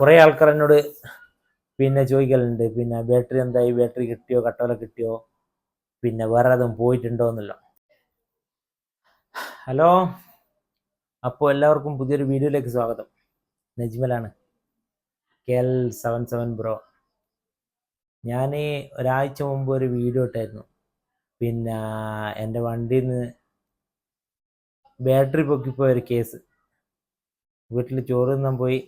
കുറേ ആൾക്കാർ എന്നോട് പിന്നെ ചോദിക്കലുണ്ട്. പിന്നെ ബാറ്ററി എന്തായി? ബാറ്ററി കിട്ടിയോ? കട്ടോല കിട്ടിയോ? പിന്നെ വേറെ അതും പോയിട്ടുണ്ടോ എന്നല്ല. ഹലോ? അപ്പോൾ എല്ലാവർക്കും പുതിയൊരു വീഡിയോയിലേക്ക് സ്വാഗതം. നജ്മലാണ്. K L seven seven bro ഞാൻ ഒരാഴ്ച മുമ്പ് ഒരു വീഡിയോ ഇട്ടായിരുന്നു. പിന്നെ എന്റെ വണ്ടിയിൽ നിന്ന് ബാറ്ററി പൊക്കിപ്പോയ ഒരു കേസ് വീട്ടിൽ ചോറ് തിന്നാൻ പോയി.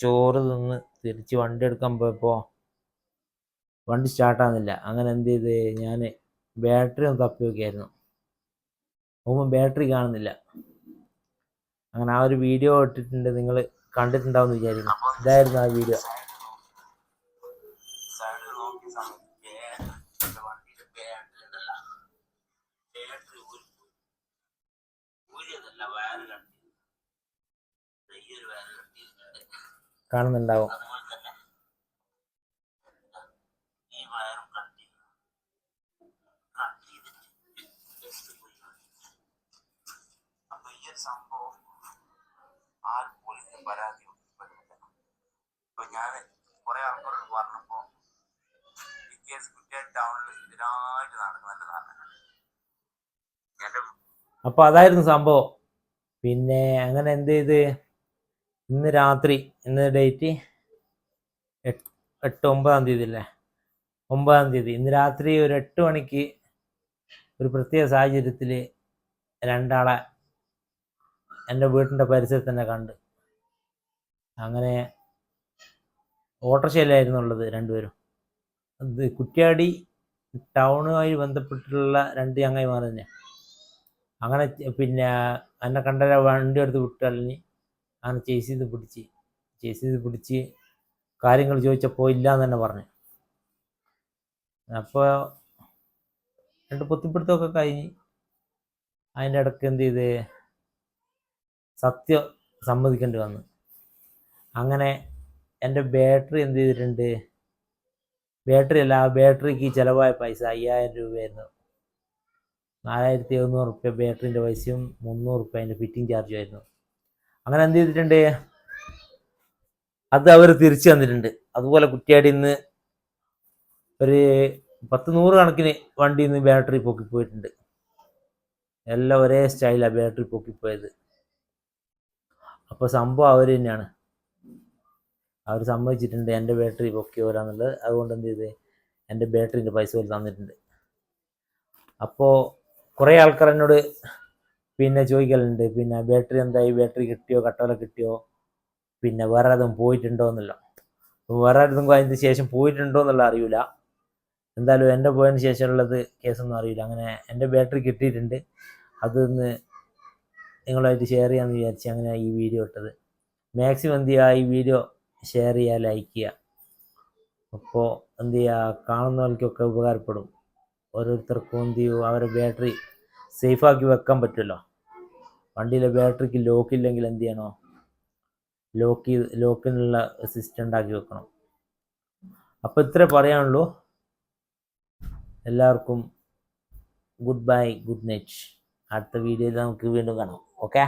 ചോറ് തിന്ന് തിരിച്ച് വണ്ടി എടുക്കാൻ പോയപ്പോൾ വണ്ടി സ്റ്റാർട്ടാകുന്നില്ല അങ്ങനെ എന്ത് ചെയ്ത് ഞാൻ ബാറ്ററി ഒന്ന് തപ്പി നോക്കിയായിരുന്നു നോക്കുമ്പോൾ ബാറ്ററി കാണുന്നില്ല അങ്ങനെ ആ ഒരു വീഡിയോ ഇട്ടിട്ടുണ്ട് നിങ്ങൾ കണ്ടിട്ടുണ്ടാവും വിചാരിക്കുന്നു ഇതായിരുന്നു ആ വീഡിയോ സൈഡിൽ നോക്കിയ സംഭവം പരാതി കൊടുത്തിട്ടില്ല അപ്പൊ ഞാൻ കുറെ ആൾക്കാരോട് പറഞ്ഞപ്പോ ഈ കേസ് കുറ്റിയായിട്ട് ടൗണിൽ സ്ഥിരമായിട്ട് നടക്കുന്നതാണ് എന്റെ അപ്പോൾ അതായിരുന്നു സംഭവം. പിന്നെ അങ്ങനെ എന്ത് ചെയ്ത്? ഇന്ന് രാത്രി ഇന്ന് ഡേറ്റ് എട്ട് ഒമ്പതാം തീയതി അല്ലേ ഒമ്പതാം തീയതി. ഇന്ന് രാത്രി ഒരു എട്ട് മണിക്ക് ഒരു പ്രത്യേക സാഹചര്യത്തിൽ രണ്ടാളെ എന്റെ വീട്ടിന്റെ പരിസരത്ത് തന്നെ കണ്ട്. അങ്ങനെ ഓട്ടോറിക്ഷയിലായിരുന്നു ഉള്ളത് രണ്ടുപേരും. അത് കുറ്റ്യാടി ടൗണുമായി ബന്ധപ്പെട്ടിട്ടുള്ള രണ്ട് ചങ്ങായിമാർ തന്നെ അങ്ങനെ പിന്നെ എന്നെ കണ്ട വണ്ടി എടുത്ത് വിട്ടറിഞ്ഞ് അങ്ങനെ ചേസ് ചെയ്ത് പിടിച്ച്. ചേസ് ചെയ്ത് പിടിച്ച് കാര്യങ്ങൾ ചോദിച്ചപ്പോൾ ഇല്ല എന്ന് തന്നെ പറഞ്ഞു. അപ്പോൾ രണ്ട് പൊത്തിപ്പിടുത്തമൊക്കെ കഴിഞ്ഞ് അതിന്റെ ഇടയ്ക്ക് എന്ത് ചെയ്ത് സത്യം സമ്മതിക്കേണ്ടി വന്നു. അങ്ങനെ എന്റെ ബാറ്ററി എന്ത് ചെയ്തിട്ടുണ്ട്? ബാറ്ററി അല്ല ആ ബാറ്ററിക്ക് ചിലവായ പൈസ അയ്യായിരം രൂപയായിരുന്നു. നാലായിരത്തി എഴുന്നൂറ് റുപ്യ ബാറ്ററിന്റെ പൈസയും മുന്നൂറ് റുപ്യ അതിന്റെ ഫിറ്റിംഗ് ചാർജും ആയിരുന്നു. അങ്ങനെ എന്ത് ചെയ്തിട്ടുണ്ട്? അത് അവർ തിരിച്ചു തന്നിട്ടുണ്ട്. അതുപോലെ കുറ്റിയാടി നിന്ന് ഒരു പത്ത് നൂറ് കണക്കിന് വണ്ടിയിൽ നിന്ന് ബാറ്ററി പൊക്കിപ്പോയിട്ടുണ്ട് എല്ലാം ഒരേ സ്റ്റൈലാണ് ബാറ്ററി പൊക്കിപ്പോയത് അപ്പോൾ സംഭവം അവർ തന്നെയാണ്. അവർ സമ്മതിച്ചിട്ടുണ്ട് എന്റെ ബാറ്ററി പൊക്കി വരാന്നുള്ളത് അതുകൊണ്ട് എന്ത് ചെയ്ത്? എന്റെ ബാറ്ററിന്റെ പൈസ പോലും തന്നിട്ടുണ്ട്. അപ്പോൾ കുറേ ആൾക്കാർ എന്നോട് പിന്നെ ചോദിക്കലുണ്ട് പിന്നെ ബാറ്ററി എന്തായി? ബാറ്ററി കിട്ടിയോ? കട്ടോല കിട്ടിയോ? പിന്നെ വേറെ അതും പോയിട്ടുണ്ടോ എന്നല്ല വേറെ അടുത്തും അതിന് ശേഷം പോയിട്ടുണ്ടോ എന്നുള്ള അറിയില്ല എന്തായാലും എന്റെ പോയതിന് ശേഷമുള്ളത് കേസൊന്നും അറിയില്ല അങ്ങനെ എന്റെ ബാറ്ററി കിട്ടിയിട്ടുണ്ട്. അതൊന്ന് നിങ്ങളായിട്ട് ഷെയർ ചെയ്യാമെന്ന് വിചാരിച്ച് അങ്ങനെ ഈ വീഡിയോ ഇട്ടത്. മാക്സിമം എന്ത് ചെയ്യുക? ഈ വീഡിയോ ഷെയർ ചെയ്യുക ലൈക്ക് ചെയ്യുക. അപ്പോൾ എന്ത് ചെയ്യുക? കാണുന്നവർക്കൊക്കെ ഉപകാരപ്പെടും. ഓരോരുത്തർക്കും എന്ത് ചെയ്യും? അവരുടെ ബാറ്ററി സേഫാക്കി വെക്കാൻ പറ്റുമല്ലോ. വണ്ടിയിലെ ബാറ്ററിക്ക് ലോക്ക് ഇല്ലെങ്കിൽ എന്ത് ചെയ്യണോ? ലോക്ക് ചെയ്ത് ലോക്കിനുള്ള സിസ്റ്റം ഉണ്ടാക്കി വെക്കണം. അപ്പോൾ ഇത്ര പറയാനുള്ളൂ. എല്ലാവർക്കും ഗുഡ് ബൈ ഗുഡ് നൈറ്റ് അടുത്ത വീഡിയോയിൽ നമുക്ക് വീണ്ടും കാണാം. ഓക്കെ